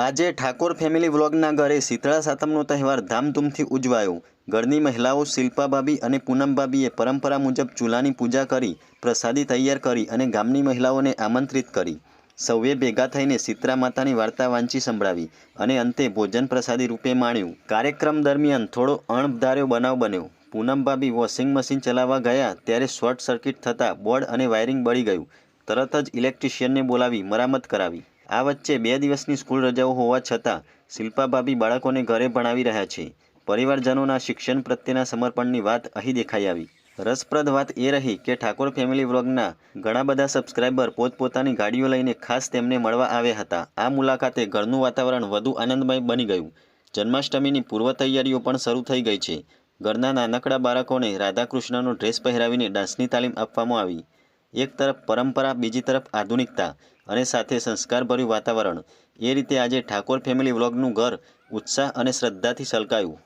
આજે ઠાકોર ફેમિલી વ્લોગના ઘરે શીતળા સાતમનો તહેવાર ધામધૂમથી ઉજવાયો. ઘરની મહિલાઓ શિલ્પા ભાભી અને પૂનમ ભાભીએ પરંપરા મુજબ ચૂલાની પૂજા કરી, પ્રસાદી તૈયાર કરી અને ગામની મહિલાઓને આમંત્રિત કરી. સૌએ ભેગા થઈને શીતળા માતાની વાર્તા વાંચી સંભળાવી અને અંતે ભોજન પ્રસાદી રૂપે માણ્યું. કાર્યક્રમ દરમિયાન થોડો અણધાર્યો બનાવ બન્યો. પૂનમ ભાભી વોશિંગ મશીન ચલાવવા ગયા ત્યારે શોર્ટ સર્કિટ થતાં બોર્ડ અને વાયરિંગ બળી ગયું. તરત જ ઇલેક્ટ્રિશિયનને બોલાવી મરામત કરાવી. આ વચ્ચે બે દિવસની સ્કૂલ રજાઓ હોવા છતાં શિલ્પા ભાભી બાળકોને ઘરે ભણાવી રહ્યા છે. પરિવારજનોના શિક્ષણ પ્રત્યેના સમર્પણની વાત અહીં દેખાઈ આવી. રસપ્રદ વાત એ રહી કે ઠાકોર ફેમિલી વ્લોગના ઘણા બધા સબસ્ક્રાઈબર પોતપોતાની ગાડીઓ લઈને ખાસ તેમને મળવા આવ્યા હતા. આ મુલાકાતે ઘરનું વાતાવરણ વધુ આનંદમય બની ગયું. જન્માષ્ટમીની પૂર્વ તૈયારીઓ પણ શરૂ થઈ ગઈ છે. ઘરના નાનકડા બાળકોને રાધાકૃષ્ણનો ડ્રેસ પહેરાવીને ડાન્સની તાલીમ આપવામાં આવી. એક તરફ પરંપરા, બીજી તરફ આધુનિકતા અને સાથે સંસ્કારભર્યું વાતાવરણ. એ રીતે આજે ઠાકોર ફેમિલી વ્લોગનું ઘર ઉત્સાહ અને શ્રદ્ધાથી સલકાયું